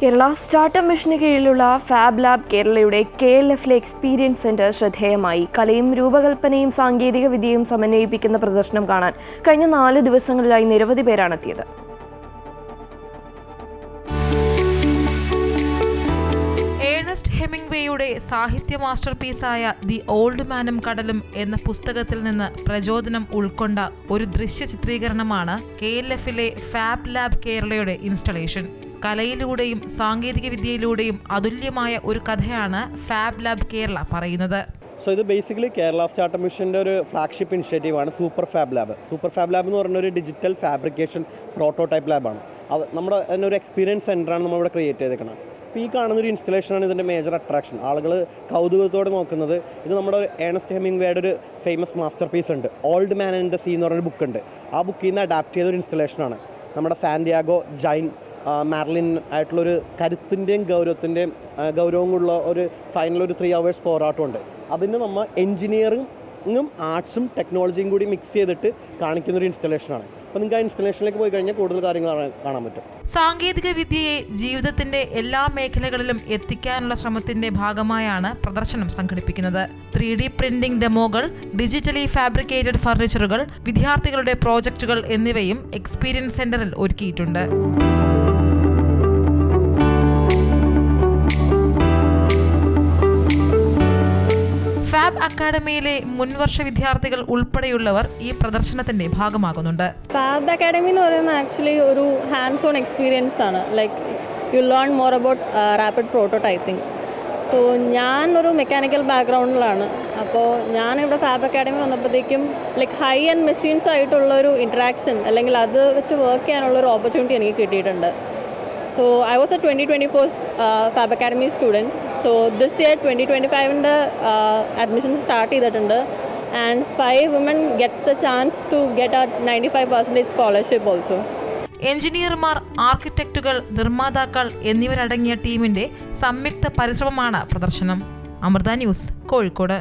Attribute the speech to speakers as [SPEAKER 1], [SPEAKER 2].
[SPEAKER 1] Kerala startup മിഷന് കീഴിലുള്ള fab lab കേരളയുടെ കെ എൽ എഫിലെ എക്സ്പീരിയൻസ് സെന്റർ ശ്രദ്ധേയമായി. കലയും രൂപകൽപ്പനയും സാങ്കേതിക വിദ്യയും സമന്വയിപ്പിക്കുന്ന പ്രദർശനം കാണാൻ കഴിഞ്ഞ നാല് ദിവസങ്ങളിലായി നിരവധി പേരാണ് എത്തിയത്
[SPEAKER 2] ഹെമിംഗ്വേയുടെ സാഹിത്യ മാസ്റ്റർ പീസായ ദി ഓൾഡ് മാനും കടലും എന്ന പുസ്തകത്തിൽ നിന്ന് പ്രചോദനം ഉൾക്കൊണ്ട ഒരു ദൃശ്യ ചിത്രീകരണമാണ് കെ എൽ എഫിലെ ഫാബ് ലാബ് കേരളയുടെ ഇൻസ്റ്റലേഷൻ. കലയിലൂടെയും സാങ്കേതിക വിദ്യയിലൂടെയും അതുല്യമായ ഒരു കഥയാണ് ഫാബ് ലാബ് കേരള പറയുന്നത്.
[SPEAKER 3] സോ ഇത് ബേസിക്കലി കേരള സ്റ്റാർട്ടപ്പ് മിഷന്റെ ഒരു flagship ഇനിഷ്യേറ്റീവാണ് super fab lab super fab lab എന്ന് പറഞ്ഞ ഒരു ഡിജിറ്റൽ ഫാബ്രിക്കേഷൻ പ്രോട്ടോടൈപ്പ് ലാബാണ് അത് നമ്മുടെ തന്നെ ഒരു എക്സ്പീരിയൻസ് സെന്ററാണ് നമ്മളിവിടെ ക്രിയേറ്റ് ചെയ്തേക്കണം അപ്പോൾ ഈ കാണുന്ന ഒരു ഇൻസ്റ്റലേഷനാണ് ഇതിന്റെ മേജർ അട്രാക്ഷൻ ആളുകൾ കൗതുകത്തോടെ നോക്കുന്നത് ഇത് നമ്മുടെ ഒരു ഏണസ്റ്റ് ഹെമിംഗ് വേഡ് ഒരു ഫേമസ് മാസ്റ്റർ പീസ് ഉണ്ട് old man and the sea എന്ന് പറഞ്ഞൊരു ബുക്ക് ഉണ്ട്. ആ ബുക്കിൽ നിന്ന് അഡാപ്റ്റ് ചെയ്ത ഒരു ഇൻസ്റ്റലേഷനാണ് നമ്മുടെ സാൻഡിയാഗോ ജൈൻ മാർലിൻ ആയിട്ടുള്ളൊരു കരുത്തിന്റെയും ഗൗരവത്തിന്റെയും ഗൗരവം കൊണ്ടുള്ള ഒരു ഫൈനൽ ഒരു ത്രീ അവേഴ്സ് പോരാട്ടമുണ്ട്. അതിന് നമ്മൾ എൻജിനീയറിങ്ങും ആർട്സും ടെക്നോളജിയും കൂടി മിക്സ് ചെയ്തിട്ട് കാണിക്കുന്ന ഒരു ഇൻസ്റ്റലേഷനാണ് അപ്പോൾ നിങ്ങൾക്ക് ആ ഇൻസ്റ്റലേഷനിലേക്ക് പോയി കഴിഞ്ഞാൽ കൂടുതൽ കാര്യങ്ങൾ കാണാൻ- പറ്റും.
[SPEAKER 2] സാങ്കേതിക വിദ്യയെ ജീവിതത്തിന്റെ എല്ലാ മേഖലകളിലും എത്തിക്കാനുള്ള ശ്രമത്തിന്റെ ഭാഗമായാണ് പ്രദർശനം സംഘടിപ്പിക്കുന്നത്. ത്രീ ഡി പ്രിന്റിംഗ് ഡെമോകൾ ഡിജിറ്റലി ഫാബ്രിക്കേറ്റഡ് ഫർണിച്ചറുകൾ വിദ്യാർത്ഥികളുടെ പ്രോജക്റ്റുകൾ എന്നിവയും എക്സ്പീരിയൻസ് സെന്ററിൽ ഒരുക്കിയിട്ടുണ്ട്. ഫാബ് അക്കാഡമിയിലെ മുൻവർഷ വിദ്യാർത്ഥികൾ ഉൾപ്പെടെയുള്ളവർ ഈ പ്രദർശനത്തിന്റെ ഭാഗമാകുന്നുണ്ട്.
[SPEAKER 4] ഫാബ് അക്കാഡമി എന്ന് പറയുന്നത് ആക്ച്വലി ഒരു ഹാൻഡ്സ് ഓൺ എക്സ്പീരിയൻസ് ആണ് like you learn more about rapid prototyping so ഞാൻ ഒരു മെക്കാനിക്കൽ ബാക്ക്ഗ്രൗണ്ടിലാണ് അപ്പോൾ ഞാൻ ഇവിടെ ഫാബ് അക്കാഡമി വന്നപ്പോഴത്തേക്കും ലൈക്ക് ഹൈ ആൻഡ് മെഷീൻസ് ആയിട്ടുള്ള ഒരു ഇൻട്രാക്ഷൻ അല്ലെങ്കിൽ അത് വെച്ച് വർക്ക് ചെയ്യാനുള്ള ഒരു ഓപ്പർച്യൂണിറ്റി എനിക്ക് കിട്ടിയിട്ടുണ്ട്. So I was a twenty twenty four fab academy student so this year twenty twenty ഫൈവിന്റെ admission start ചെയ്തിട്ടുണ്ട്. And five women gets the chance to get a ninety five percentage scholarship also
[SPEAKER 2] എഞ്ചിനീയർമാർ ആർക്കിടെക്റ്റുകൾ നിർമ്മാതാക്കൾ എന്നിവരടങ്ങിയ ടീമിന്റെ സംയുക്ത പരിശ്രമമാണ് പ്രദർശനം. Amrita News Kozhikode.